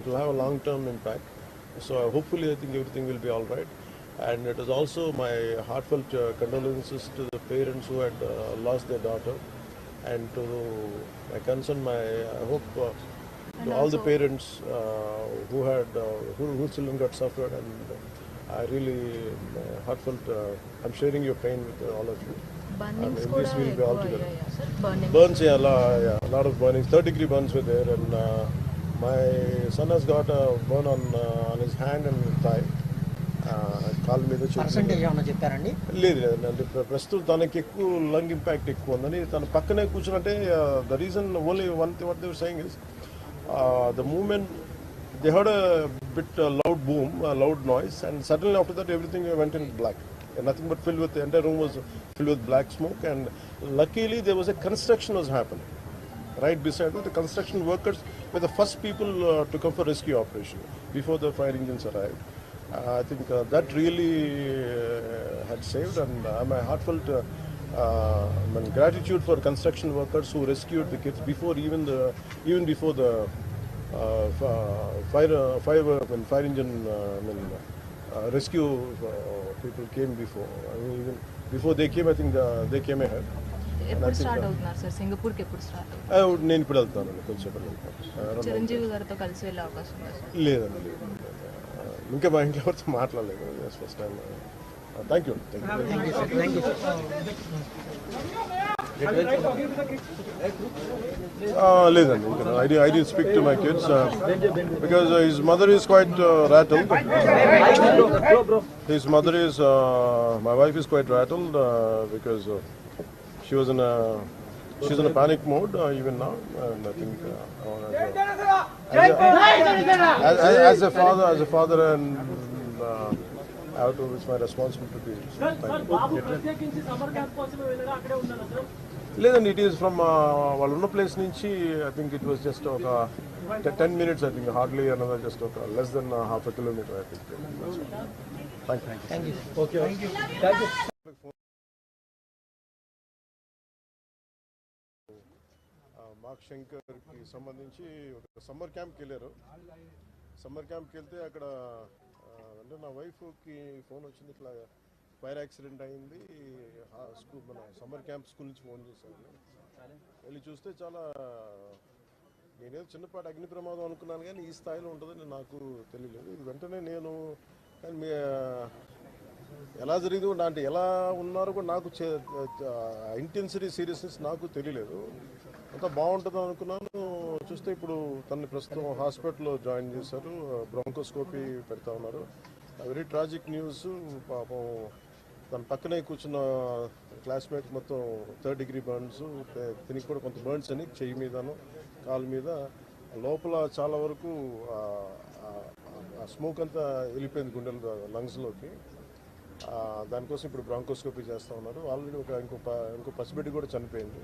It will have a long-term impact. So uh, hopefully, I think everything will be all right. And it is also my heartfelt uh, condolences to the parents who had uh, lost their daughter, and to my concern, my I hope uh, to all the parents uh, who had uh, who, whose children got suffered. And I really heartfelt. I'm sharing your pain with all of you. Burnings this will be all oh, together. Yeah, yeah. Sir, burnings. Burns, yeah, a lot, yeah, a lot of burnings. 30 degree burns were there, and. My son has got a burn on uh, on his hand and thigh. Uh, కాలు మీద. Percentage ఏమన్నా చెప్పారండి లేదు లేదు అంటే ప్ర- ప్రస్తుతం తనకి ఎక్కువ లంగ్ ఇంపాక్ట్ ఎక్కువ ఉందని తన పక్కనే కూర్చున్నట్టే the reason only one what they're saying is the moment they heard big loud boom loud noise and suddenly after that everything went in black nothing but fill with entire room was fill with black smoke and luckily they was a construction was happen right beside it, the construction workers were the first people uh, to come for rescue operation before the fire engines arrived. Uh, I think uh, that really uh, had saved, and uh, my heartfelt uh, gratitude for construction workers who rescued the kids before even the even before the fire fire mean, fire engine I mean, rescue people came before. I mean, even before they came, I think uh, they came ahead. ఎప్పుడు start అవుతున్నారు sir? సింగపూర్కి ఎప్పుడు start ఆ, నేను ఇప్పుడు వెళ్తానండి కొంచెం వెళ్తాను చిరంజీవి గారితో కలిసి వెళ్ళే అవకాశం లేదండి లేదు ఇంకా మా ఇంట్లో ఎవరితో మాట్లాడలేదు first time thank you thank you లేదండి ఇంకా I I D speak to my kids because his mother is quite rattle his mother is my wife is quite rattle Because she was in She's in a panic mode uh, even now, and I think uh, I wanna go- as, as, as a father, as a father, and uh, I have to. It's my responsibility. So, thank you. ప్రత్యేకించి summer camp కోసమే వెళ్ళారా అక్కడే ఉన్నారా sir లేదండి it is from వాళ్ళు ఉన్న place నుంచి I think it was just ఒక ten minutes I think hardly another just ఒక less than half a kilometre I think thank you thank శంకర్కి సంబంధించి ఒక సమ్మర్ క్యాంప్కి వెళ్ళారు. సమ్మర్ క్యాంప్కి వెళ్తే అక్కడ అంటే నా వైఫ్కి ఫోన్ వచ్చింది ఇట్లా ఫైర్ యాక్సిడెంట్ అయింది. స్కూల్ మన సమ్మర్ క్యాంప్ స్కూల్ నుంచి ఫోన్ చేశాను వెళ్ళి చూస్తే చాలా నేనేదో చిన్నపాటి అగ్ని ప్రమాదం అనుకున్నాను కానీ ఈ స్థాయిలో ఉంటుందని నాకు తెలియలేదు. ఇది వెంటనే నేను కానీ మీ ఎలా జరిగింది కూడా అంటే ఎలా ఉన్నారో కూడా నాకు ఇంటెన్సిటీ సీరియస్నెస్ నాకు తెలియలేదు. అంతా బాగుంటుంది అనుకున్నాను. చూస్తే ఇప్పుడు తనని ప్రస్తుతం హాస్పిటల్లో జాయిన్ చేశారు. బ్రాంకోస్కోపీ పెడతా ఉన్నారు. Very tragic news. పాపం తన పక్కనే కూర్చున్న క్లాస్మేట్ మొత్తం థర్డ్ డిగ్రీ బర్న్స్ దీనికి కూడా కొంత బర్న్స్ అని చెయ్యి మీదను కాలు మీద. లోపల చాలా వరకు ఆ స్మోక్ అంతా వెళ్ళిపోయింది గుండెల లంగ్స్లోకి. దానికోసం ఇప్పుడు బ్రాంకోస్కోపీ చేస్తూ ఉన్నారు. ఆల్రెడీ ఒక ఇంకో ఇంకో పసిబిడ్డ కూడా చనిపోయింది.